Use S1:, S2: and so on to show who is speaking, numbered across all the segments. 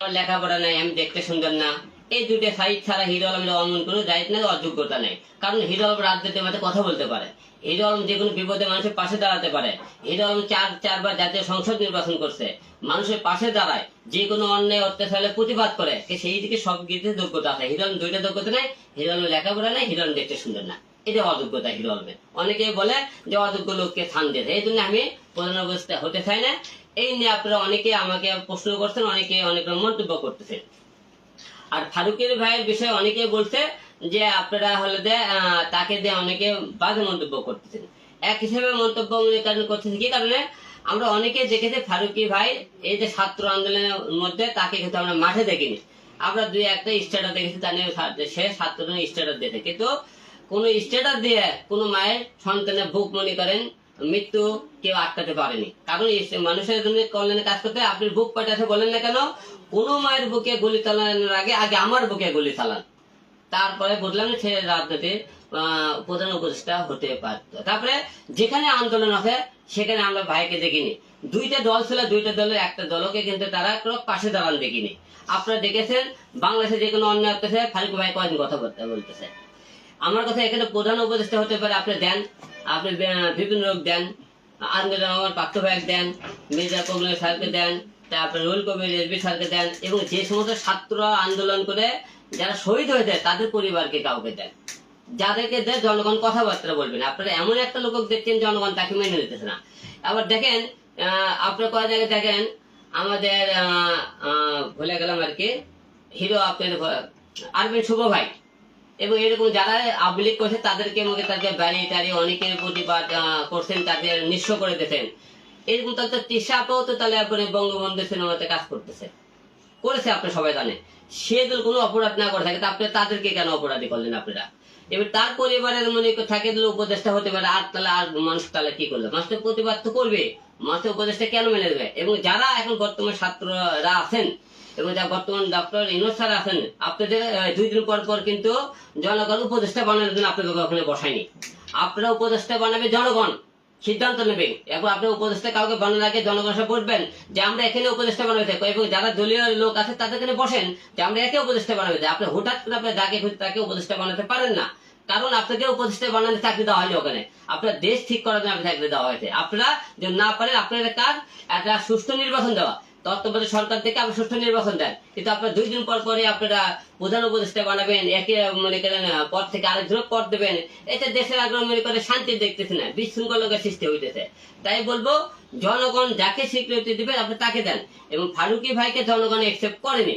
S1: লেখাপড়া নাই, আমি দেখতে সুন্দর না। এই দুটো সাইড ছাড়া হিরো আলমের অমন কোনো দায়িত্ব নেই অযোগ্যতা নেই। কারণ হিরো আলম রাজনীতির মধ্যে কথা বলতে পারে। হিরো আলম যে কোনো বিপদে মানুষের পাশে দাঁড়াতে পারে। হিরো আলম চার, চারবার জাতীয় সংসদ নির্বাচন করছে। মানুষের পাশে দাঁড়ায় যে কোনো অন্যায়, অত্যাচারে প্রতিবাদ করে। সেই দিকে সব গিয়ে যোগ্যতা আছে। হিরো আলম দুইটা যোগ্যতা নেই হিরো আলম লেখাপড়া নেই হিরো আলম দেখতে সুন্দর না। এটা অযোগ্যতা হিরো আলমের। অনেকে বলে যে অযোগ্য লোককে স্থান দিয়েছে এই জন্য আমি প্রধান অবস্থা হতে চাই না। এই নিয়ে আপনারা অনেকে আমাকে প্রশ্ন করছেন, অনেকে অনেক মন্তব্য করতেছেন। আর ফারুকের ভাইয়ের বিষয়ে অনেকে বলছে যে আপনারা হলে তাকে দিয়ে অনেকে বাজে মন্তব্য করতেছেন। এক হিসেবে মন্তব্য মনে কি কারণে? আমরা অনেকে দেখেছি ফারুকি ভাই এই যে ছাত্র আন্দোলনের মধ্যে তাকে কিন্তু আমরা মাঠে দেখিনি। আমরা দুই একটা স্ট্যাটাস দেখেছি তা নিয়ে সে ছাত্র স্ট্যাটাস দিয়েছে কিন্তু কোনো স্ট্যাটাস দিয়ে কোনো মায়ের সন্তানের বুক মনে করেন মৃত্যু কেউ আটকাতে পারেনি। কারণ মানুষের জন্য কল্যাণে কাজ করতে আপনি বুক পাঠাতে বলেন না কেন? কোন মায়ের বুকে গুলি চালানোর আগে আগে আমার বুকে গুলি চালান। তারপরে বুঝলাম সে রাজনীতির প্রধান উপদেষ্টা হতে পারত। তারপরে যেখানে আন্দোলন আছে, সেখানে আমরা ভাইকে দেখিনি। দুইটা দল ছিল, দুইটা দলের একটা দলকে কিন্তু তারা কোনো পাশে দাঁড়ান দেখিনি। আপনারা দেখেছেন, বাংলাদেশে যে কোনো অন্যায় হতেছে ফারুক ভাই কয়েকদিন কথা বলতে বলতেছে। আমার কথা এখানে প্রধান উপদেষ্টা হতে পারে, আপনি দেন। আপনি বিভিন্ন লোক দেন আন্দোলন আমার পার্থ দেন, মির্জা কবির স্যারকে দেন, তারপরে রুল কবির রেজবি স্যারকে দেন, এবং যে সমস্ত ছাত্র আন্দোলন করে যারা শহীদ হয়ে যায় তাদের পরিবারকে কাউকে দেন। যাদেরকে দেয় জনগণ কথাবার্তা বলবেন। আপনারা এমন একটা লোক দেখছেন, জনগণ তাকে মেনে নিতেছে না। আবার দেখেন আপনারা কয় জায়গায় দেখেন, আমাদের ভুলে গেলাম আর কি, হিরো আপনার আরবিন শুভ ভাই। এবং এরকম যারা আবলিক করছে তাদেরকে মুখে তাদের বাড়ি টাড়ি অনেকের আহ, করছেন তাদের নিঃস্ব করে দিয়েছেন। এরকম তাদের তৃষা আপাও তো তাহলে আপনি বঙ্গবন্ধু সিনেমাতে কাজ করতেছে। করেছে আপনি সবাই জানে। সে যদি কোনো অপরাধ না করে থাকে তা আপনি তাদেরকে কেন অপরাধী করলেন আপনারা? এবার তার পরিবারের মনে থাকে দিলে উপদেষ্টা হতে পারে আর তাহলে আর মানুষ তাহলে কি করল? মানুষ তো প্রতিবাদ তো করবে। মানুষের উপদেষ্টা কেন মেনে দেবে এবং যারা এখন বর্তমান ছাত্ররা আছেন এবং যা বর্তমান ডক্টর ইনোজ স্যার আছেন। আপনাদের দুই দিন পর পর কিন্তু জনগণ উপদেষ্টা বানানোর জন্য আপনাদের ওখানে বসায়নি। আপনারা উপদেষ্টা বানাবে জনগণ, সিদ্ধান্ত নেবে। এখন আপনি উপদেষ্টা কাউকে বানানোর আগে জনগণ সব বসবেন যে আমরা এখানে উপদেষ্টা বানাবে। এবং যারা দলীয় লোক আছে তাদের এখানে বসেন যে আমরা একে উপদেষ্টা বানাবে। আপনি হঠাৎ করে আপনি যাকে খুঁজে তাকে উপদেষ্টা বানাতে পারেন না। কারণ আপনাকে উপদেষ্টা বানাতে চাকরি দেওয়া হয়নি ওখানে। আপনার দেশ ঠিক করার জন্য আপনাকে চাকরি দেওয়া হয়েছে। আপনারা যদি না পারেন আপনাদের কাজ, একটা সুষ্ঠু নির্বাচন দেওয়া। তত্ত্বাবধায়ক সরকার থেকে আপনি সুষ্ঠু নির্বাচন দেন। কিন্তু আপনার দুই দিন পর পরে আপনারা প্রধান উপদেষ্টা বানাবেন, একে, মনে করেন পর থেকে আরেকজন পদ দেবেন। এতে দেশের আগ্রহ, মনে করে শান্তি দেখতেছে না, বিশৃঙ্খলতার সৃষ্টি হইতেছে। তাই বলব, জনগণ যাকে স্বীকৃতি দিবে আপনি তাকে দেন। এবং ফারুকি ভাইকে জনগণ একসেপ্ট করেনি।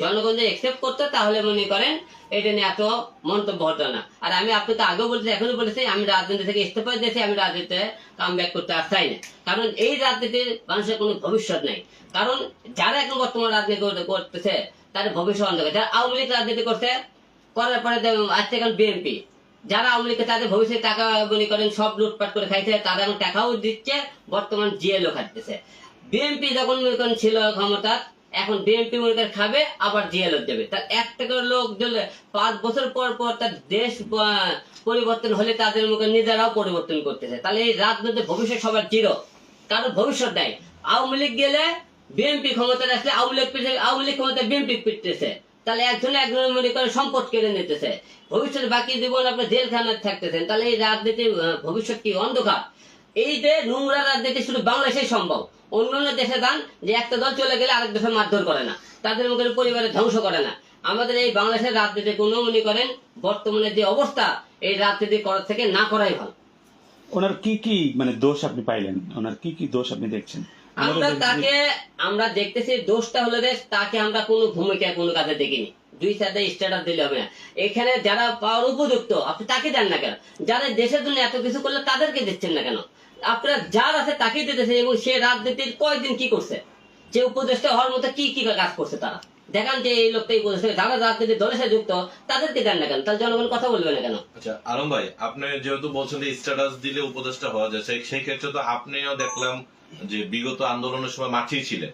S1: জনগণ যদি একসেপ্ট করতো, তাহলে মনে করেন এটা নিয়ে এত মন্তব্য হতো না। আর আমি আপনাকে আগেও বলছি এখনও বলেছি, আমি রাজনীতি থেকে ইস্তফা দিয়েছি, আমি রাজনীতিতে কাম ব্যাক করতে আর চাই না। কারণ এই রাজনীতির মানুষের কোনো ভবিষ্যৎ নেই। কারণ যারা এখন বর্তমান রাজনীতি করতেছে, তাদের ভবিষ্যৎ অন্ধকার। যারা আওয়ামী লীগ রাজনীতি করছে, করার পরে আজকে এখন বিএনপি যারা আওয়ামী লীগকে তাদের ভবিষ্যতে টাকা, মনে করেন, সব লুটপাট করে খাইছে, তারা এখন টাকাও দিচ্ছে, বর্তমান জিএলও খাচ্ছে বিএনপি যখন, মনে করেন, ছিল ক্ষমতা এখন বিএনপি মনে করেন খাবে, আবার জিএলও যাবে তার একটা করে লোক পাঁচ বছর পর পর তার দেশ পরিবর্তন হলে তাদের মুখে নিজেরাও পরিবর্তন করতেছে। তাহলে এই রাজনৈতিক ভবিষ্যৎ সবার জিরো কারণ ভবিষ্যৎ নাই। আওয়ামী লীগ গেলে বিএনপি ক্ষমতায় আসলে আওয়ামী লীগ আওয়ামী লীগ ক্ষমতায় বিএনপি পিটতেছে। তাহলে একজন একজন মনে করে সম্পদ কেড়ে নিতেছে। ভবিষ্যৎ বাকি জীবন আপনি জেলখানায় থাকতেছেন, তাহলে এই রাজনীতির ভবিষ্যৎ কি অন্ধকার? এই যে নোংরা রাজনীতি শুধু বাংলাদেশেই সম্ভব। অন্যান্য দেশে যান যে একটা দল চলে গেলে আরেক দেশে মারধর করে না। তাদের মুখের পরিবারে ধ্বংস করে না। আমাদের এই বাংলাদেশের রাজনীতি কোনো মনে করেন বর্তমানে যে অবস্থা এই রাজনীতি করার থেকে না করাই ভালো।
S2: ওনার কি কি মানে দোষ আপনি পাইলেন? ওনার কি কি দোষ আপনি দেখছেন?
S1: আমরা তাকে আমরা দেখতেছি দোষটা হলো তাকে আমরা কোনো ভূমিকা কোনো কাজে দেখিনি। দুই সাথে স্ট্যাটাস দিলে হবে না। এখানে যারা পাওয়ার উপযুক্ত আপনি তাকে দেন না কেন? যারা দেশের জন্য এত কিছু করলে তাদেরকে দিচ্ছেন না কেন? আপনারা যার আছে তাকেই দিতেছে এবং সে রাজনীতির কয়দিন কি করছে? যে উপদেষ্টা হওয়ার মতো কি কি কাজ করছে তারা? দেখান যে এই লোকটা এই উপদেষ্টা। যারা রাজনীতির দলের সাথে যুক্ত তাদেরকে দেন না কেন? তাহলে জনগণ কথা বলবে না কেন?
S3: আচ্ছা আলম ভাই আপনি যেহেতু বলছেন যে স্ট্যাটাস দিলে উপদেষ্টা হওয়া যায় সেই- সেই ক্ষেত্রে তো আপনিও দেখলাম যে বিগত আন্দোলনের সময় মাঠেই ছিলেন।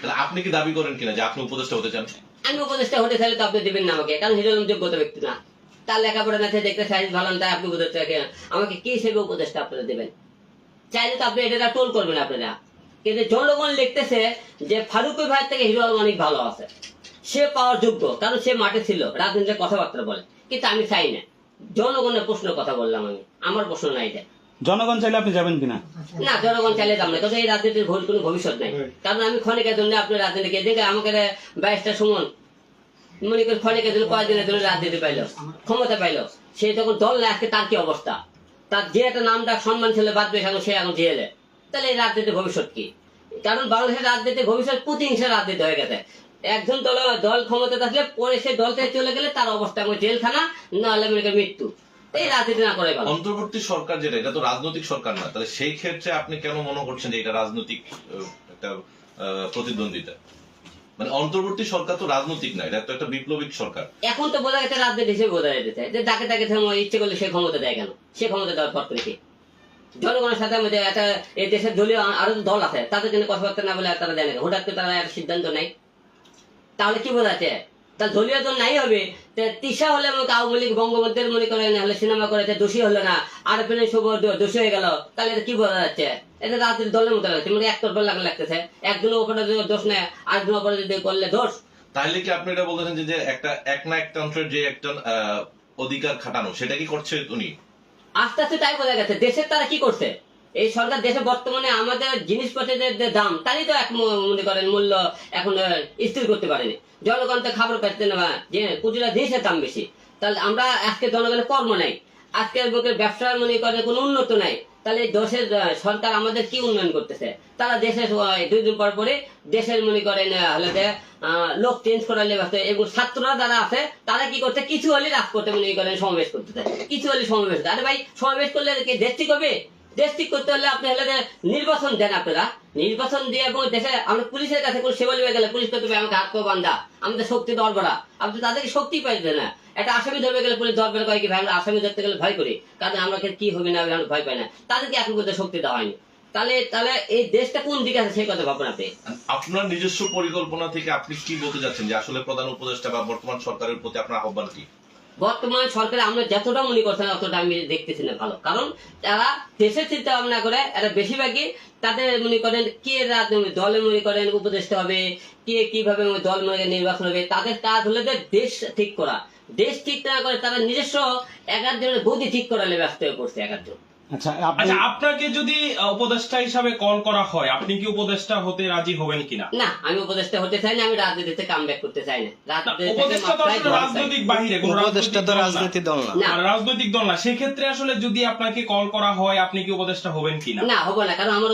S3: তাহলে আপনি কি দাবি করেন কিনা যে আপনি উপদেষ্টা হতে চান?
S1: আমি উপদেষ্টা হতে চাইলে তো আপনি দিবেন না আমাকে কারণ হিরোলম যোগ্যতা ব্যক্তি না। তার লেখাপড়া না দেখতে সাইজ ভালো না তাই আপনি উপদেষ্টা আমাকে কি হিসেবে উপদেষ্টা আপনারা দেবেন? চাইলে তো আপনি এটা টোল করবেন আপনারা। কিন্তু জনগণ লিখতেছে যে ফারুক ভাই থেকে হিরো আলম অনেক ভালো আছে। সে পাওয়ার যোগ্য কারণ সে মাঠে ছিল রাজনীতির কথাবার্তা বলে। কিন্তু আমি চাই না। জনগণের প্রশ্ন কথা বললাম আমি আমার প্রশ্ন নাই এটা।
S2: জনগণ চাইলে আপনি যাবেন কিনা?
S1: না জনগণ চাইলে নাই কারণ এই রাজনীতির ভোট কোনো ভবিষ্যৎ নাই। কারণ আমি ক্ষণিকের জন্য আপনার রাজনীতিকে দেখে আমাকে বাইশটা সুমন মনে করি ক্ষণিকের জন্য কয়েকদিনের জন্য রাজনীতি পাইলো ক্ষমতা পাইলো। সে যখন দল না আজকে তার কি অবস্থা? তার যে একটা নাম ডাক সম্মান ছিল বাদ দিয়ে এখন সে এখন জেলে। তাহলে এই রাজনীতির ভবিষ্যৎ কি? কারণ বাংলাদেশের রাজনীতির ভবিষ্যৎ প্রতিহিংসা রাজনীতি হয়ে গেছে। একজন দল দল ক্ষমতা থাকলে পরে সে দল থেকে চলে গেলে তার অবস্থা এখন জেলখানা নাহলে মনে করি মৃত্যু। এই রাজনীতি না করে
S3: অন্তর্বর্তী সরকার যেটা, এটা তো রাজনৈতিক সরকার না। তাহলে সেই ক্ষেত্রে আপনি কেন মনে করছেন যে এটা রাজনৈতিক একটা প্রতিদ্বন্দ্বিতা? মানে অন্তর্বর্তী সরকার তো রাজনৈতিক না, এটা তো একটা বিপ্লবিক সরকার।
S1: এখন তো বোঝা গেছে রাজনীতি হিসেবে বোঝা যেতেছে যে তাকে থেমে ইচ্ছে করলে সে ক্ষমতা দেয় কেন? সে ক্ষমতা দেওয়ার পর থেকে জনগণের সাথে আমাদের একটা এই দেশের দলীয় আরও দল আছে, তাদের জন্য কথাবার্তা না বলে তারা দেয় না। হঠাৎ করে তারা একটা সিদ্ধান্ত নেয়। তাহলে কি বোঝাচ্ছে তার দলীয় দল নাই হবে, তে তিসা হলে আওয়ামী লীগ বঙ্গবন্ধুর মনে করেন হলে সিনেমা করেছে, দোষী হলো না। আর পেলে শুভ দোষী হয়ে গেল। তাহলে কি বোঝা যাচ্ছে? এটা রাজনীতি দলের মতো লাগছে মানে এক তরফ লাগা লাগতেছে। একজনের উপরে যদি দোষ নেয় আরেকজনের উপরে যদি করলে দোষ।
S3: তাহলে কি আপনি এটা বলতেছেন যে- একটা এক না একটা অংশের যে একটা আহ, অধিকার খাটানো সেটা কি করছে উনি?
S1: আস্তে আস্তে তাই বোঝা গেছে। দেশের তারা কি করছে? এই সরকার দেশে বর্তমানে আমাদের জিনিসপত্রের যে দাম তারই তো এক মনে করেন মূল্য এখন স্থির করতে পারেনি। জনগণ তো খাবার পাচ্ছে না যে প্রতিটা জিনিসের দাম বেশি। তাহলে আমরা আজকে জনগণের কর্ম নাই। আজকের লোকের ব্যবসার মনে করেন কোনো উন্নত নাই। তাহলে দেশের সরকার আমাদের কি উন্নয়ন করতেছে? তারা আহ, দুই দিন পর পরে দেশের মনে করেন হলে লোক চেঞ্জ করার লেগে এবং ছাত্ররা যারা আছে তারা কি করছে? কিছু হলে করতে মনে করেন সমাবেশ করতেছে। কিছু হলে সমাবেশ আরে ভাই সমাবেশ করলে কি দেশ ঠিক হবে? দেশ করতে হলে আপনি হলে নির্বাচন দেন আপনারা। নির্বাচন দিয়ে এবং দেশে আমরা পুলিশের কাছে কোনো সেবা লিবে গেলে পুলিশ করতে আমাকে হাত পা বান্ধা আমাদের শক্তি দরবরা আপনি তাদেরকে শক্তি পাইছে না। একটা আসামি ধরবে গেলে পুলিশ দরবার করে কি ভাই আসামি ধরতে গেলে ভয় করি। কারণ আমরা কি হবে না আমরা ভয় পাই না। তাদেরকে এখন পর্যন্ত শক্তি দেওয়া হয়নি। তাহলে তাহলে এই দেশটা কোন দিকে আছে সেই কথা ভাবুন আপনি?
S3: আপনার নিজস্ব পরিকল্পনা থেকে আপনি কি বলতে যাচ্ছেন যে আসলে প্রধান উপদেষ্টা বা বর্তমান সরকারের প্রতি আপনার আহ্বান কি?
S1: বর্তমান সরকার আমরা যতটা মনে করছেন অতটা আমি দেখতেছি না ভালো। কারণ তারা দেশের চিন্তা ভাবনা করে, এরা বেশিরভাগই তাদের মনে করেন কে দলে মনে করেন উপদেষ্টা হবে, কে কীভাবে দল মনে নির্বাচন হবে, তাদের কাজ হলে দেশ ঠিক করা। দেশ ঠিক না করে তারা নিজস্ব একাধজনের বুদ্ধি ঠিক করালে ব্যস্ত হয়ে পড়ছে
S2: একার আপনি
S4: আচ্ছা আপনাকে যদি উপদেষ্টা হিসাবে কল করা হয় আপনি কি উপদেষ্টা হতে রাজি হবেন কিনা?
S1: না আমি উপদেষ্টা হতে চাই না আমি রাজনীতিতে কাম ব্যাক করতে চাই না।
S4: উপদেষ্টা তো আসলে রাজনৈতিক বাহিরে কোনো
S5: উপদেষ্টা তো রাজনৈতিক দল না।
S4: রাজনৈতিক দল না। সেক্ষেত্রে আসলে যদি আপনাকে কল করা হয় আপনি কি উপদেষ্টা হবেন কিনা?
S1: না হব না কারণ আমার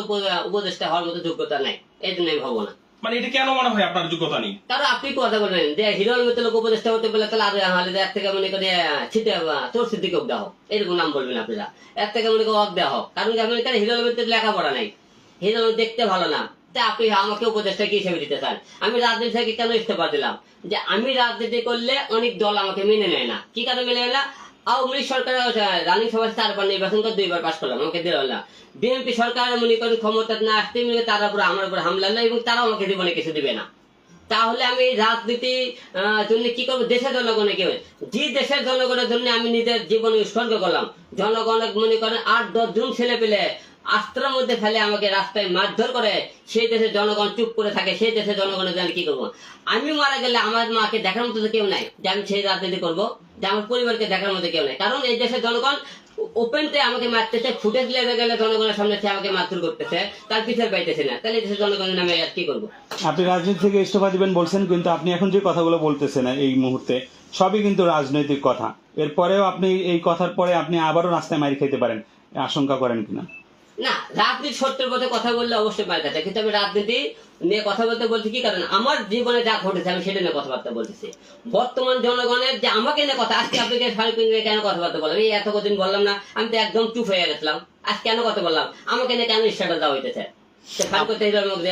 S1: উপদেষ্টা হওয়ার মতো যোগ্যতা নাই। এই জন্য আমি হব না।
S4: মানে এটা কেন মনে হয় আপনার যোগ্যতা নেই?
S1: কারণ আপনি কথা বলবেন যে হিরো আলমের তো লোক উপদেষ্টা হতে বলে তাহলে আর হলে এর থেকে মনে করে ছিটে তোর সিদ্দিকে অগ্দা হোক। এরকম নাম বলবেন আপনারা। এর থেকে মনে করে অগ্দা হোক। কারণ কি আপনি হিরো আলমের তো লেখাপড়া নাই। হিরো দেখতে ভালো না। তা আপনি, আমাকে উপদেষ্টা কি হিসেবে দিতে চান? আমি রাজনীতি থেকে কেন ইস্তফা দিলাম? যে আমি রাজনীতি করলে অনেক দল আমাকে মেনে নেয় না। কি কারণে মেনে নেয় না? আওয়ামী সরকার চারবার নির্বাচন করে দুইবার পাশ করলাম, আমাকে দিল না। বিএনপি সরকার মনে করেন ক্ষমতা না আসতে মিলে তারা আমার উপর হামলা না এবং তারা আমাকে কিছু দিবে না। তাহলে আমি রাজনীতি জন্য কি করব? দেশের জনগণের কি যে দেশের জনগণের জন্য আমি নিজের জীবন উৎসর্গ করলাম। জনগণের মনে করেন আট দশ জন ছেলে পেলে আস্ত্রের মধ্যে ফেলে আমাকে রাস্তায় মারধর করে, সেই দেশের জনগণ চুপ করে থাকে, সেই দেশের জনগণের জন্য কি করব? আমি মারা গেলে আমার মাকে দেখার মতো কেউ নাই, যে আমি সেই রাজনীতি করব, যে আমার পরিবারকে দেখার মতো কেউ নাই। কারণ এই দেশের জনগণ ওপেনতে আমাকে মারতেছে ফুটেজ লেগে গেলে জনগণের সামনে সে আমাকে মারধর করতেছে, তার পিছের পাইতেছে না। তাহলে দেশের জনগণের নামে আর কি করব?
S2: আপনি রাজনীতি থেকে ইস্তফা দিবেন বলছেন, কিন্তু আপনি এখন যে কথাগুলো বলতেছেন এই মুহূর্তে, সবই কিন্তু রাজনৈতিক কথা। এরপরেও আপনি এই কথার পরে আপনি আবারও রাস্তায় মারি খেতে পারেন, আশঙ্কা করেন কিনা?
S1: না রাজনীতি সত্যের পথে কথা বললে অবশ্যই কাছে। কিন্তু আমি রাজনীতি নিয়ে কথা বলতে বলছি কি কারণ? আমার জীবনে যা ঘটেছে, আমি সেটা নিয়ে কথাবার্তা বলতেছি। বর্তমান জনগণের যে আমাকে নিয়ে কথা, আজকে আপনাকে ফারুক কেন কথাবার্তা বললাম? এই এত কদিন বললাম না, আমি তো একদম চুপ হয়ে গেছিলাম। আজ কেন কথা বললাম? আমাকে নিয়ে কেন ইচ্ছাটা দেওয়া হইতেছে?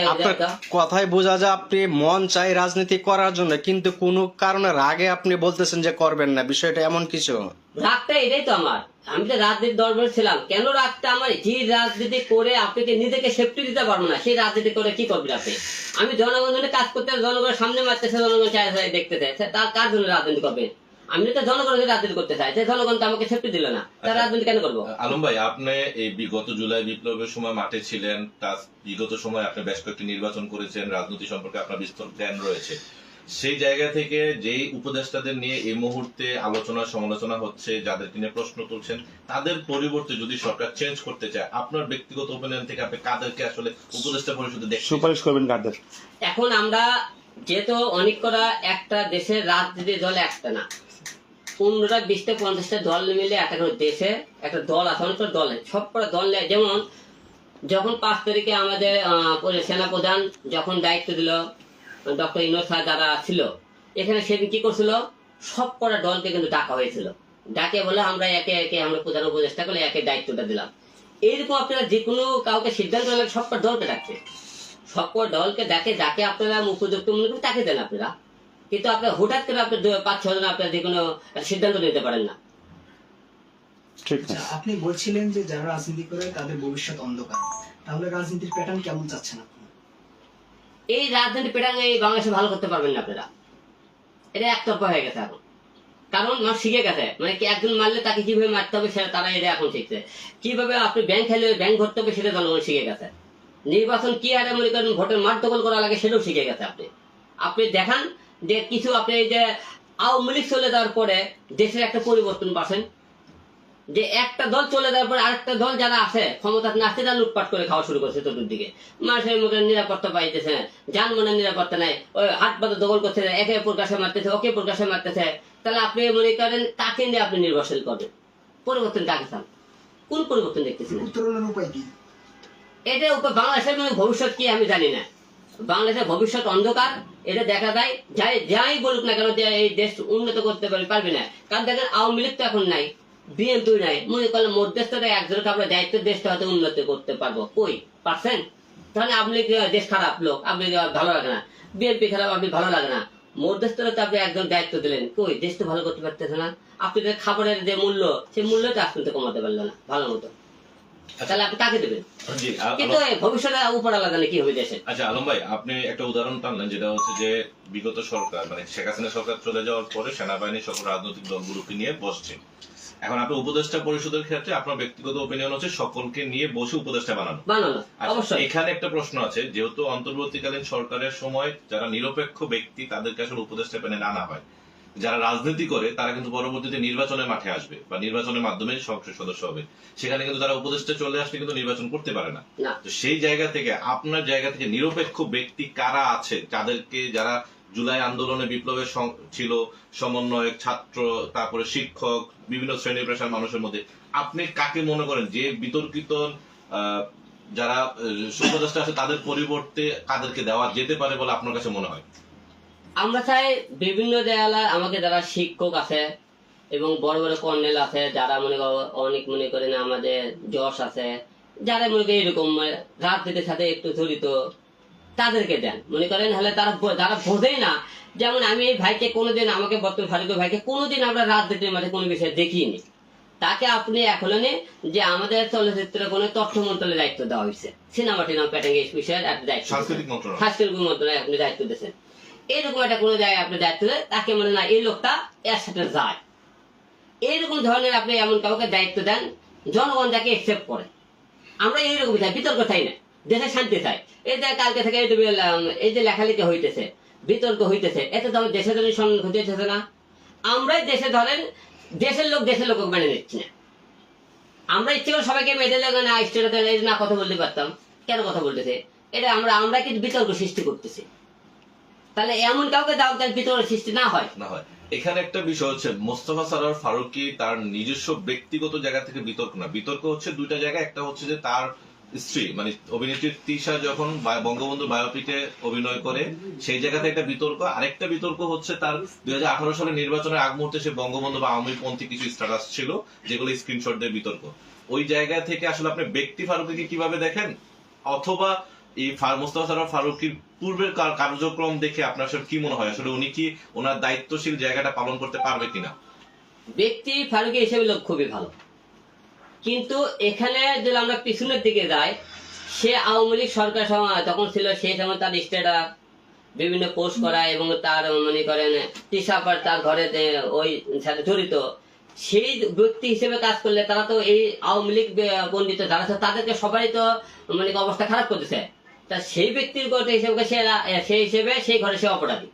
S5: আপনার কথায় বোঝা যায় আপনি মন চাই রাজনীতি করার জন্য কিন্তু কোনো কারণের আগে আপনি বলতেছেন যে করবেন না বিষয়টা এমন কিছু?
S1: রাগটা এটাই তো আমার। আমি তো রাজনীতির দরবার ছিলাম। কেন রাগটা আমার? যে রাজনীতি করে আপনাকে নিজেকে সেফটি দিতে পারব না সেই রাজনীতি করে কি করবেন আপনি? আমি জনগণের কাজ করতে জনগণের সামনে মারতেছে জনগণ চায় দেখতে চাই তার কার জন্য রাজনীতি করবেন? আমি তো জনগণকে রাজনীতি করতে চাই। যে জনগণ তো আমাকে সেফটি দিল না তার
S3: আচ্ছা।
S1: রাজনীতি কেন করব?
S3: আলম ভাই আপনি এই বিগত জুলাই বিপ্লবের সময় মাঠে ছিলেন তার বিগত সময় আপনি বেশ কয়েকটি নির্বাচন করেছেন রাজনীতি সম্পর্কে আপনার বিস্তর জ্ঞান রয়েছে। সেই জায়গা থেকে যেই উপদেষ্টাদের নিয়ে এই মুহূর্তে আলোচনা সমালোচনা হচ্ছে যাদেরকে নিয়ে প্রশ্ন তুলছেন তাদের পরিবর্তে যদি সরকার চেঞ্জ করতে চায় আপনার ব্যক্তিগত ওপিনিয়ন থেকে আপনি কাদেরকে আসলে উপদেষ্টা পরিষদে দেখতে
S2: সুপারিশ করবেন কাদের?
S1: এখন আমরা যেহেতু অনেক করা একটা দেশের রাজনীতি দল একটা না। পনেরোটা, বিশটা, পঞ্চাশটা দল মিলে একটা করে দেশে একটা দল আছে অনেক দল সব কটা দল নেয়। যেমন, যখন পাঁচ তারিখে আমাদের সেনাপ্রধান যখন দায়িত্ব দিল, ডক্টর ইনোজ স্যার যারা ছিল, এখানে সেদিন কি করছিল? সব কটা দলকে কিন্তু ডাকা হয়েছিল। ডাকে বলে আমরা একে একে, আমরা প্রধান উপদেষ্টা করলে একে দায়িত্বটা দিলাম। এইরকম আপনারা যে কোনো কাউকে সিদ্ধান্ত সব কটা দলকে ডাকছে। সকল দলকে ডাকে, যাকে আপনারা উপযুক্ত মনে করেন, তাকে দেন আপনারা। কিন্তু আপনার হঠাৎ করে আপনি পাঁচ ছজন আপনারা যে কোনো একটা সিদ্ধান্ত নিতে পারেন না।
S2: ঠিক
S6: আচ্ছা
S2: আছে।
S6: আপনি বলছিলেন যে যারা রাজনীতি করে তাদের ভবিষ্যৎ অন্ধকার। তাহলে রাজনীতির প্যাটার্ন কেমন চাচ্ছেন আপনি?
S1: এই রাজনীতি পেটাং এই বাংলাদেশে ভালো করতে পারবেন না আপনারা। এটা একতরফা হয়ে গেছে এখন। কারণ মানুষ শিখে গেছে। মানে কি একজন মারলে তাকে কীভাবে মারতে হবে সেটা তারা এটা এখন শিখছে। কীভাবে আপনি ব্যাংক খেলে ব্যাংক ধরতে হবে সেটা জনগণ শিখে গেছে। নির্বাচন কি হারে মনে করেন ভোটের মাঠ দখল করা লাগে সেটাও শিখে গেছে আপনি। আপনি দেখান যে কিছু আপনি এই যে আওয়ামী লীগ চলে যাওয়ার পরে দেশের একটা পরিবর্তন পাচ্ছেন যে একটা দল চলে যাওয়ার পরে আরেকটা দল যারা আছে ক্ষমতা নাচতে তারা লুটপাট করে খাওয়া শুরু করছে চতুর্দিকে মানুষের মুখে নিরাপত্তা পাইতেছে না যানবাহনের নিরাপত্তা নাই ওই হাট বাজার দখল করছে একে প্রকাশে মারতেছে ওকে প্রকাশে মারতেছে। তাহলে আপনি মনে করেন কাকে নিয়ে আপনি নির্ভরশীল করবেন। পরিবর্তন কাকে চান? কোন পরিবর্তন দেখতেছেন? এটা উপর বাংলাদেশের মানে ভবিষ্যৎ কি আমি জানি না। বাংলাদেশের ভবিষ্যৎ অন্ধকার, এটা দেখা যায়, যাই যাই বলুক না কেন যে এই দেশ উন্নত করতে পারবে না। কারণ দেখেন, আওয়ামী লীগ তো এখন নাই, বিএনপি নাই। মনে করলে মধ্যস্থতা একজনকে আমরা দায়িত্ব দেশটা হয়তো উন্নত করতে পারব। কই? পারছেন? তাহলে আপনি দেশ খারাপ লোক আপনি ভালো লাগে না। বিএনপি খারাপ আপনি ভালো লাগে না। মধ্যস্থতা আপনি একজন দায়িত্ব দিলেন। কই? দেশ তো ভালো করতে পারতেছে না। আপনি খাবারের যে মূল্য, সেই মূল্যটা আজ পর্যন্ত কমাতে পারল না, ভালো মতো। তাহলে আপনি কাকে দেবেন? কিন্তু ভবিষ্যতে উপর আলাদা কি হবে দেশে?
S3: আচ্ছা আলম ভাই আপনি একটা উদাহরণ টানলেন যেটা হচ্ছে যে বিগত সরকার মানে শেখ হাসিনা সরকার চলে যাওয়ার পরে সেনাবাহিনী সকল রাজনৈতিক দলগুলোকে নিয়ে বসছে। এখন আপনি উপদেষ্টা পরিষদের ক্ষেত্রে আপনার ব্যক্তিগত ওপিনিয়ন হচ্ছে সকলকে নিয়ে বসে উপদেষ্টা বানানো আচ্ছা,
S1: অবশ্যই।
S3: এখানে একটা প্রশ্ন আছে যেহেতু অন্তর্বর্তীকালীন সরকারের সময় যারা নিরপেক্ষ ব্যক্তি তাদেরকে আসলে উপদেষ্টা প্যানেলে আনা হয়। যারা রাজনীতি করে তারা কিন্তু পরবর্তীতে নির্বাচনের মাঠে আসবে বা নির্বাচনের মাধ্যমে সংসদ সদস্য হবে। সেখানে কিন্তু তারা উপদেষ্টা চলে আসলে কিন্তু নির্বাচন করতে পারে না। তো সেই জায়গা থেকে আপনার জায়গা থেকে নিরপেক্ষ ব্যক্তি কারা আছে যাদেরকে যারা জুলাই আন্দোলনে বিপ্লবের ছিল সমন্বয়ক ছাত্র তারপরে শিক্ষক বিভিন্ন শ্রেণি পেশার মানুষের মধ্যে আপনি কাকে মনে করেন? যে বিতর্কিত আহ, যারা উপদেষ্টা আছে তাদের পরিবর্তে কাদেরকে দেওয়া যেতে পারে বলে আপনার কাছে মনে হয়?
S1: আমরা চাই বিভিন্ন জায়গায় আমাকে যারা শিক্ষক আছে এবং বড় বড় কর্নেল আছে যারা মনে করো অনেক মনে করেন আমাদের যশ আছে যারা মনে করেন এরকম মানে রাজনীতির সাথে একটু জড়িত তাদেরকে দেন। মনে করেন হলে তারা যারা বোঝেই না। যেমন আমি এই ভাইকে কোনোদিন আমাকে বর্তমান ফারুকের ভাইকে কোনোদিন আমরা রাজনীতির মাঠে কোনো বিষয়ে দেখিনি। তাকে আপনি এখনও যে আমাদের চলচ্চিত্র কোনো তথ্য মন্ত্রণালয়ের দায়িত্ব দেওয়া হয়েছে। সিনেমা টিনেমা প্যাটিং এই বিষয়ে একটা দায়িত্ব
S3: সাংস্কৃতিক মন্ত্রণালয়ে
S1: আপনি দায়িত্ব দিয়েছেন। এরকম একটা কোনো জায়গায় আপনি দায়িত্ব দেন তাকে মনে না, এই লোকটা এর সাথে যায়। এইরকম ধরনের আপনি এমন কাউকে দায়িত্ব দেন, জনগণ তাকে একসেপ্ট করে। আমরা এইরকম চাই, বিতর্ক চাই না, দেশে শান্তি চাই। এই যে কালকে থেকে এই যে লেখালেখি হইতেছে, বিতর্ক হইতেছে, এতে তো আমার দেশের জন্য সম্মান ক্ষতি হইতেছে না। আমরাই দেশে ধরেন, দেশের লোক দেশের লোক মেনে নিচ্ছি না। আমরা ইচ্ছে করে সবাইকে মেনে লাগে না স্টেটে না কথা বলতে পারতাম, কেন কথা বলতেছে? এটা আমরা আমরা কিন্তু বিতর্ক সৃষ্টি করতেছি। তাহলে এমন কাউকে দাও তার বিতর্ক সৃষ্টি না হয়।
S3: না হয়। এখানে একটা বিষয় হচ্ছে, মোস্তফা সারার ফারুকি তার নিজস্ব ব্যক্তিগত জায়গা থেকে বিতর্ক না। বিতর্ক হচ্ছে দুইটা জায়গা। একটা হচ্ছে যে তার স্ত্রী মানে অভিনেত্রী যখন বঙ্গবন্ধু বায়োপিকে অভিনয় করে, সেই জায়গাতে একটা বিতর্ক। আরেকটা বিতর্ক হচ্ছে তার দুই হাজার আঠারো সালের নির্বাচনের আগ মুহূর্তে সে বঙ্গবন্ধু বা আওয়ামী পন্থী কিছু স্ট্যাটাস ছিল, যেগুলো স্ক্রিনশট দিয়ে বিতর্ক। ওই জায়গা থেকে আসলে আপনি ব্যক্তি ফারুকিকে কীভাবে দেখেন? অথবা এই মোস্তফা সরোয়ার ফারুকির পূর্বের কার্যক্রম দেখে আপনার আসলে কি মনে হয়? আসলে উনি কি ওনার দায়িত্বশীল জায়গাটা পালন করতে পারবে কিনা?
S1: ব্যক্তি ফারুকি হিসেবে লোক খুবই ভালো। কিন্তু এখানে যদি আমরা পিছনের দিকে যাই, সে আওয়ামী লীগ সরকার সময় তখন ছিল সেই সময় তার স্টেটাস বিভিন্ন পোস্ট করা এবং তার, মনে করেন টিসাপার তার ঘরে ওই সাথে জড়িত, সেই ব্যক্তি হিসেবে কাজ করলে তারা তো এই আওয়ামী লীগ বন্দিত যারা তাদেরকে সবাই তো মানে অবস্থা খারাপ করতেছে। তা সেই ব্যক্তির কথা হিসেবে সে সেই হিসেবে সেই ঘরে সে অপরাধী।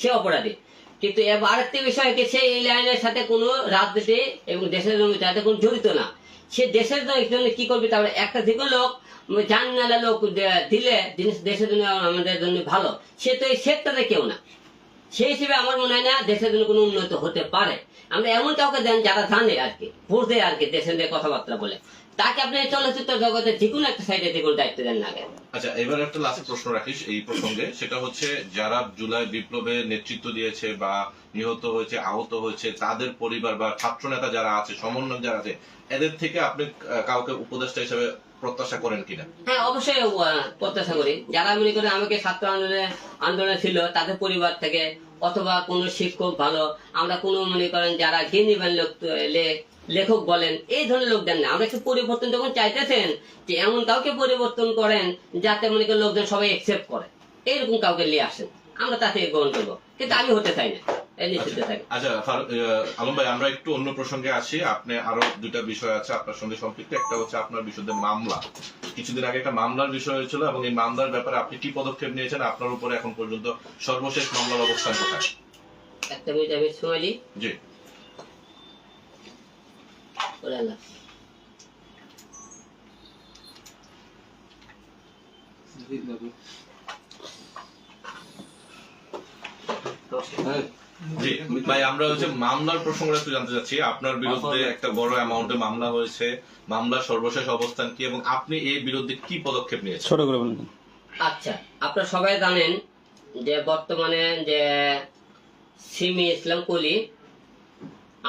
S1: সে অপরাধী। কিন্তু আরেকটি বিষয় কি সে এই লাইনের সাথে কোনো রাজনীতি এবং দেশের জন্য যাতে কোনো জড়িত না। সে দেশের জন্য কি করবে তারপরে একটা দিকে লোক জানালা লোক দিলে জিনিস দেশের জন্য আমাদের জন্য ভালো। সে তো এই সেক্টরে কেউ না। সেই হিসেবে আমার মনে হয় না দেশের জন্য কোনো উন্নত হতে পারে। আমরা এমন কাউকে দেন যারা জানে আর কি বুঝতে আর কি দেশের কথাবার্তা বলে। তাকে আপনি চলচ্চিত্র জগতে যে কোনো একটা সাইডে যে কোনো দায়িত্ব দেন না আগে
S3: আচ্ছা এবার একটা লাস্ট প্রশ্ন রাখিস এই প্রসঙ্গে। সেটা হচ্ছে যারা জুলাই বিপ্লবে নেতৃত্ব দিয়েছে বা নিহত হয়েছে আহত হয়েছে তাদের পরিবার বা ছাত্র নেতা যারা আছে সমন্বয় যারা আছে এদের থেকে আপনি কাউকে উপদেষ্টা হিসেবে প্রত্যাশা করেন কিনা?
S1: হ্যাঁ অবশ্যই প্রত্যাশা করি। যারা মনে করে আমাকে ছাত্র আন্দোলনে আন্দোলনে ছিল তাদের পরিবার থেকে অথবা কোনো শিক্ষক ভালো আমরা কোনো মনে করেন যারা জ্ঞানীবান লোক লেখক বলেন এই ধরনের লোক না আমরা একটু পরিবর্তন যখন চাইতেছেন যে এমন কাউকে পরিবর্তন করেন যাতে মনে করেন লোকজন সবাই একসেপ্ট করে। এইরকম কাউকে নিয়ে আসেন। আমরা তাতে গ্রহণ করব। কিন্তু আমি হতে চাই না।
S3: আচ্ছা আলম ভাই আমরা একটু অন্য প্রসঙ্গে আসি। আপনি আরও দুটা বিষয় আছে আপনার সঙ্গে সম্পৃক্ত। একটা হচ্ছে আপনার মামলা। কিছুদিন আগে একটা মামলার বিষয় হয়েছিল এবং এই মামলার ব্যাপারে আপনি কি পদক্ষেপ নিয়েছেন? আপনার উপরে এখন পর্যন্ত সর্বশেষ মামলার অবস্থান কোথায়?
S1: একটা মিনিট আমি
S3: জি।
S1: ওরে আল্লাহ।
S3: জি ভাই আমরা হচ্ছে মামলার প্রসঙ্গে একটু জানতে চাচ্ছি। আপনার বিরুদ্ধে একটা বড় অ্যামাউন্টে মামলা হয়েছে। মামলার সর্বশেষ অবস্থান কি এবং আপনি এর বিরুদ্ধে কি পদক্ষেপ নিয়েছেন?
S2: ছোট করে বলুন।
S1: আচ্ছা আপনারা সবাই জানেন যে বর্তমানে যে সিমি ইসলাম কলি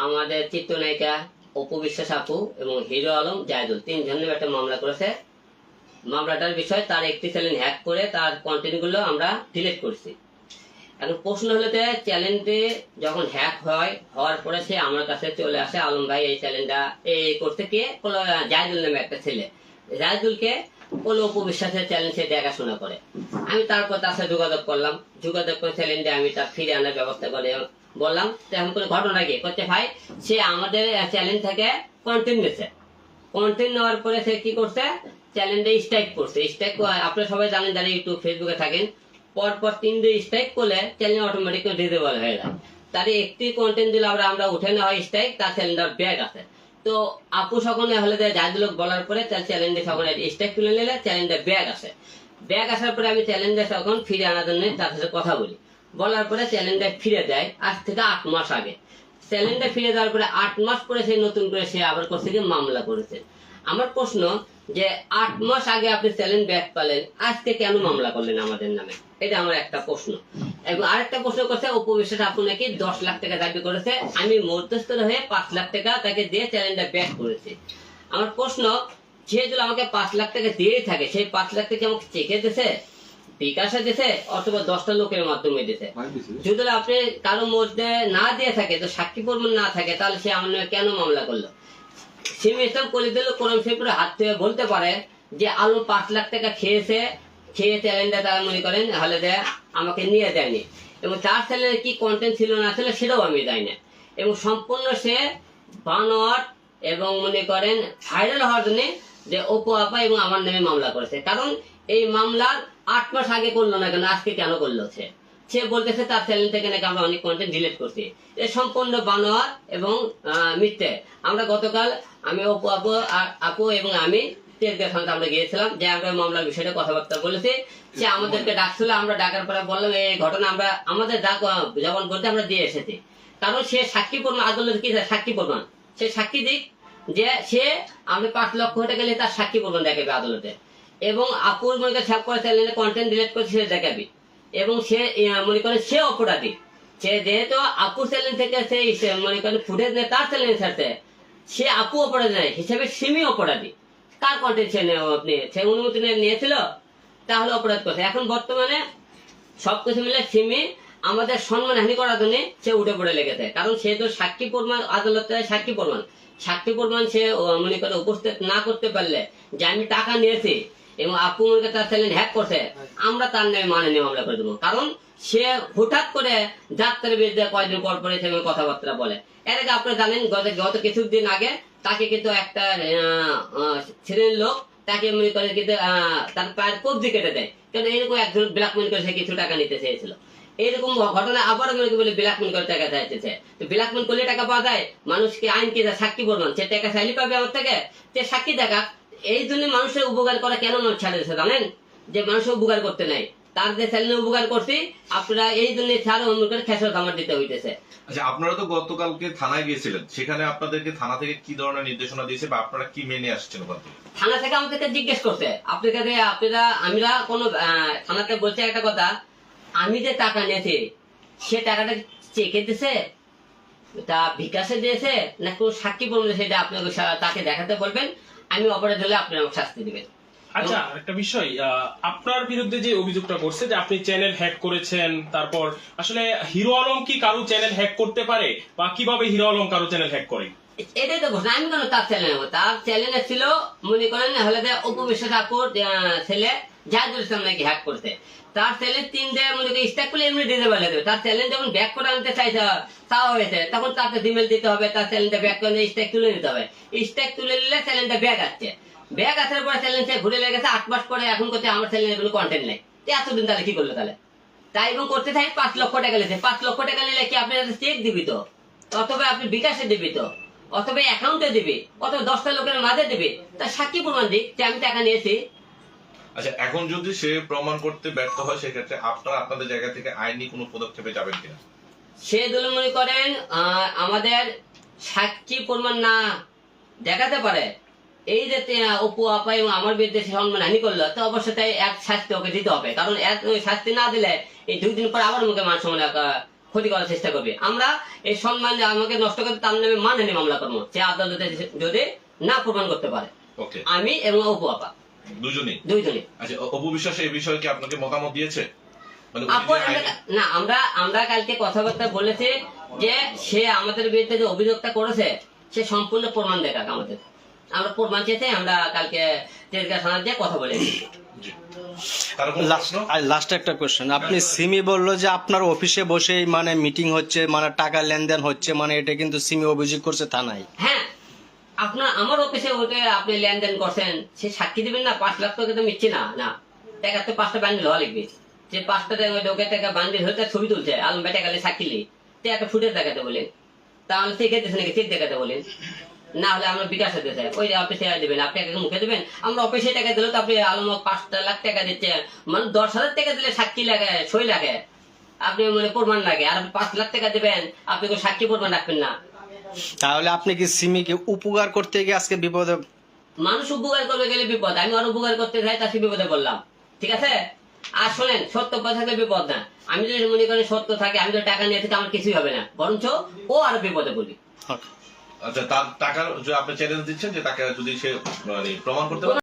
S1: আমাদের চিত্রনায়িকা অপু বিশ্বাস আপু এবং হিরো আলম জায়দুল। তিনজনের একটা মামলা করেছে। মামলাটার বিষয় তার একটি চ্যানেল হ্যাক করে তার কন্টেন্টগুলো আমরা ডিলিট করছি। এখন প্রশ্ন হলো যে চ্যানেলটি যখন হ্যাক হয় হওয়ার পরে সে আমার কাছে চলে আসে আলম ভাই এই চ্যানেলটা এই করতে কে? বলল, জায়দুল নামে একটা ছেলে। জায়দুলকে বলল অপু বিশ্বাসের চ্যালেঞ্জ সে দেখাশোনা করে। আমি তারপর তার সাথে যোগাযোগ করলাম। যোগাযোগ করে চ্যালেঞ্জে আমি তার ফিরে আনার ব্যবস্থা করে বললাম তেমন করে ঘটনা কি করছে ভাই? সে আমাদের চ্যালেঞ্জ থেকে কন্টেন্ট নিচ্ছে কন্টেন্ট নেওয়ার পরে সে কি করছে? চ্যালেঞ্জে স্ট্রাইক করছে। স্ট্রাইক আপনারা সবাই জানেন, যারা ইউটিউব ফেসবুকে থাকেন পর পর তিন দিন স্ট্রাইক করলে চ্যানেল অটোমেটিক ডিজেবল হয়ে যায়। তার একটি কন্টেন্ট দিলে আমরা আমরা উঠে নেওয়া হয় স্ট্রাইক তার চ্যানেলটার ব্যাগ আছে। তো আপু সকলে হলে যে যার লোক বলার পরে তার চ্যালেঞ্জে সকলে স্ট্রাইক তুলে নিলে চ্যালেঞ্জের ব্যাগ আসে। ব্যাগ আসার পরে আমি চ্যালেঞ্জে তখন ফিরে আনার জন্য তার সাথে কথা বলি। বলার পরে চ্যালেঞ্জটা ফিরে দেয় আজ থেকে আট মাস আগে। চ্যালেঞ্জটা ফিরে দেওয়ার পরে আট মাস পরে সে নতুন করে সে আবার করছে কি মামলা করেছে। আমার প্রশ্ন যে আট মাস আগে আপনি চ্যালেঞ্জ ব্যাক পেলেন আজকে কেন মামলা করলেন আমাদের নামে? এটা আমার একটা প্রশ্ন। এবং আরেকটা প্রশ্ন করছে উপবিশ্বাস আপু নাকি দশ লাখ টাকা দাবি করেছে? আমি মধ্যস্থ হয়ে পাঁচ লাখ টাকা তাকে দিয়ে চ্যালেঞ্জটা ব্যাক করেছি। আমার প্রশ্ন সে আমাকে পাঁচ লাখ টাকা দিয়েই থাকে, সেই পাঁচ লাখ টাকা আমাকে চেকে দিছে বিকাশে দিছে অথবা দশটা লোকের মাধ্যমে দিছে। যদি আপনি কারোর মধ্যে না দিয়ে থাকে তো সাক্ষী প্রমাণ না থাকে তাহলে সে আমার নামে কেন মামলা করল? সিম ইসলাম করে দিল কোরআন শরীফের হাত থেকে বলতে পারে যে আলু পাঁচ লাখ টাকা খেয়েছে খেয়ে চ্যালেঞ্জটা তারা মনে করেন হলে দেয় আমাকে নিয়ে দেয়নি এবং তার চ্যানেলে কি কন্টেন্ট ছিল না ছিল সেটাও আমি যাই না। এবং সম্পূর্ণ সে বানোয়ার এবং মনে করেন ভাইরাল হওয়ার জন্য যে ওপো আপা এবং আমার নামে মামলা করেছে। কারণ এই মামলার আট মাস আগে করল না কেন, আজকে কেন করল সে? সে বলতেছে তার চ্যানেল থেকে নাকি আমরা অনেক কন্টেন্ট ডিলিট করছি। এ সম্পূর্ণ বানোয়ার এবং মিথ্যে। আমরা গতকাল আমি অপু আপু আপু এবং আমি আমরা গিয়েছিলাম, যে আমরা মামলার বিষয়টা কথাবার্তা বলেছি। সে আমাদেরকে ডাকছিল, আমরা ডাকার পরে বললাম, এই ঘটনা আমরা, আমাদের ডাক যেমন বলতে আমরা দিয়ে এসেছি। কারণ সে সাক্ষী প্রমাণ, আদালত কি সাক্ষী প্রমাণ। সে সাক্ষী দিক যে সে, আমি পাঁচ লক্ষ টাকা গেলে তার সাক্ষী প্রমাণ দেখাবে আদালতে। এবং আপুর মনে করে করে চ্যানেলে কন্টেন্ট ডিলিট করে সে দেখাবে। এবং সে মনে করে সে অপরাধী। সে যেহেতু আপু চ্যানেল থেকে সে মনে করেন ফুটেজ নেয় তার চ্যানেলে ছাড়তে, সে আপু অপরাধী নয়, হিসেবে সিমি অপরাধী। কার কন্টেন্ট সে নেওয়া আপনি? সে অনুমতি নিয়ে নিয়েছিল, তাহলে অপরাধ করছে। এখন বর্তমানে সবকিছু মিলে সিমি আমাদের সম্মান হানি করার জন্য সে উঠে পড়ে লেগেছে। কারণ সে তো সাক্ষী প্রমাণ, আদালতে সাক্ষী প্রমাণ। সাক্ষী প্রমাণ সে মনে করে উপস্থিত না করতে পারলে যে আমি টাকা নিয়েছি এবং আপু মনে তার চ্যানেল হ্যাক করছে আমরা তার নামে মানে নিয়ে মামলা করে দেবো। কারণ সে হঠাৎ করে যাত্রার বিরুদ্ধে কয়েকদিন পর পরে সে কথাবার্তা বলে। এর আগে আপনারা জানেন গত গত কিছুদিন আগে তাকে কিন্তু একটা শ্রেণির লোক তাকে মনে করে কিন্তু তার পায়ের কবজি কেটে দেয়। কারণ এরকম একজন ব্ল্যাকমেল করে সে কিছু টাকা নিতে চেয়েছিল। এরকম ঘটনা আবার মনে বলে ব্ল্যাকমেল করে টাকা চাইতেছে। তো ব্ল্যাকমেল করলে টাকা পাওয়া যায় মানুষকে আইন কি সাক্ষী প্রমাণ সে টাকা চাইলে পাবে আমার থেকে। সে সাক্ষী দেখা এই জন্য মানুষের উপকার করা কেন মানুষ ছাড়ে দিয়েছে জানেন? যে মানুষের উপকার করতে নাই। তার যে উপকার করছি আপনারা এই জন্য ছাড় অন্য করে খেসর খামার দিতে হইতেছে।
S3: আচ্ছা আপনারা তো গতকালকে থানায় গিয়েছিলেন। সেখানে আপনাদেরকে থানা থেকে কি ধরনের নির্দেশনা দিয়েছে বা আপনারা কি মেনে আসছেন ওখান থেকে?
S1: থানা থেকে আমাদেরকে জিজ্ঞেস করছে। আপনাদের আপনারা আমরা কোনো থানাতে বলছে একটা কথা। আমি যে টাকা নিয়েছি সে টাকাটা চেকে দিছে তা বিকাশে দিয়েছে? না কোনো সাক্ষী প্রমাণ সেটা আপনাকে তাকে দেখাতে বলবেন? আমি অপরাধ হলে আপনি আমাকে শাস্তি দিবেন।
S4: আচ্ছা একটা বিষয় আপনার বিরুদ্ধে যে অভিযোগটা করছে যে আপনি চ্যানেল হ্যাক করেছেন তারপর আসলে হিরো আলম কি কারও চ্যানেল হ্যাক করতে পারে? বা কীভাবে হিরো আলম কারও চ্যানেল হ্যাক করে?
S1: এটাই তো ঘটনা আমি কেন তার চ্যানেল তার চ্যানেলে ছিল মনে করেন হলে যে উপবিশ্ব ঠাকুর ছেলে ঘুরে লেগেছে আট মাস পরে এখন আমার কন্টেন্ট নেই। এতদিন তাহলে কি করল তাহলে? তাই এবং করতে থাকি পাঁচ লক্ষ টাকা নিয়েছে পাঁচ লক্ষ টাকা নিলে কি আপনি চেক দিবি তো? অথবা আপনি বিকাশে দিবি তো? অথবা অ্যাকাউন্টে দিবি? অথবা দশটা লোকের মাঝে দিবি? তার সাক্ষী প্রমাণ দিক যে আমি টাকা নিয়েছি।
S3: আচ্ছা এখন যদি সে প্রমাণ করতে ব্যর্থ হয় সেক্ষেত্রে আপনারা আপনাদের জায়গা থেকে আইনি কোনো পদক্ষেপে যাবেন কিনা?
S1: সে দল মনে করেন আমাদের সাক্ষী প্রমাণ না দেখাতে পারে। এই যে অপু আপা এবং আমার বিরুদ্ধে সম্মান হানি করল তো অবশ্যই তাই এক শাস্তি ওকে দিতে হবে। কারণ এক শাস্তি না দিলে এই দুই দিন পর আবার মুখে মান সম্মান ক্ষতি করার চেষ্টা করবে। আমরা এই সম্মান যে আমাকে নষ্ট করতে তার নামে মানে নিয়ে মামলা করব। সে আদালতে যদি না প্রমাণ করতে পারে। আমি এবং অপু আপা।
S3: দুজনেই
S1: দুইজনই
S3: আচ্ছা অপু বিশ্বাস এই বিষয়ে কি আপনাকে মতামত দিয়েছে? মানে
S1: না আমরা আমরা কালকে কথাবার্তা বলেছি যে সে আমাদের বিরুদ্ধে যে অভিযোগটা করেছে সে সম্পূর্ণ প্রমাণ দেখাক আমাদের। আমরা প্রমাণ চেয়েছি আমরা কালকে তেজগা থানার দিয়ে কথা বলেছি
S3: জি। কারও কোনো
S5: লাস্ট একটা কোশ্চেন আপনি সিমি বলল যে আপনার অফিসে বসেই মানে মিটিং হচ্ছে মানে টাকা লেনদেন হচ্ছে মানে এটা কিন্তু সিমি অভিযোগ করছে থানায়।
S1: হ্যাঁ আপনার, আমার অফিসে ওকে আপনি লেনদেন করছেন, সে সাক্ষী দিবেন না, পাঁচ লাখ টাকা তো মিটছে না না। টাকা পাঁচটা বান্ডিল হওয়া লিখবে যে পাঁচটা টাকা লোকের টাকা বান্ডিল হয়ে তার ছবি তুলছে, আলম বেটা গেলে সাক্ষী লি একটা ফুটেজ দেখাতে বলেন তাহলে চেকে দিচ্ছে নাকি চেক দেখাতে বলেন না হলে আমরা বিকাশ হতে চাই। ওই অফিসে দেবেন, আপনি একটা মুখে দেবেন। আমরা অফিসে টাকা দিলে তো আপনি আলম পাঁচটা লাখ টাকা দিচ্ছে। মানে দশ হাজার টাকা দিলে সাক্ষী লাগে, সই লাগে। আপনি মানে প্রমাণ লাগে। আর পাঁচ লাখ টাকা দেবেন, আপনি কোনো সাক্ষী প্রমাণ রাখবেন না।
S5: তাহলে আপনি কি সিমিকে উপকার করতে গিয়ে আজকে বিপদে
S1: মানুষ উপকার করতে গেলে বিপদ। আমি আর উপকার করতে যাই তাকে বিপদে বললাম ঠিক আছে? আর শোনেন সত্য কথা থাকলে বিপদ না। আমি যদি মনে করি সত্য থাকে আমি তো টাকা নিয়ে থেকে আমার কিছুই হবে না। বরঞ্চ ও আরও বিপদে বলি
S3: আচ্ছা। তার টাকার যে আপনি চ্যালেঞ্জ দিচ্ছেন যে তাকে যদি সে মানে প্রমাণ করতে পারে।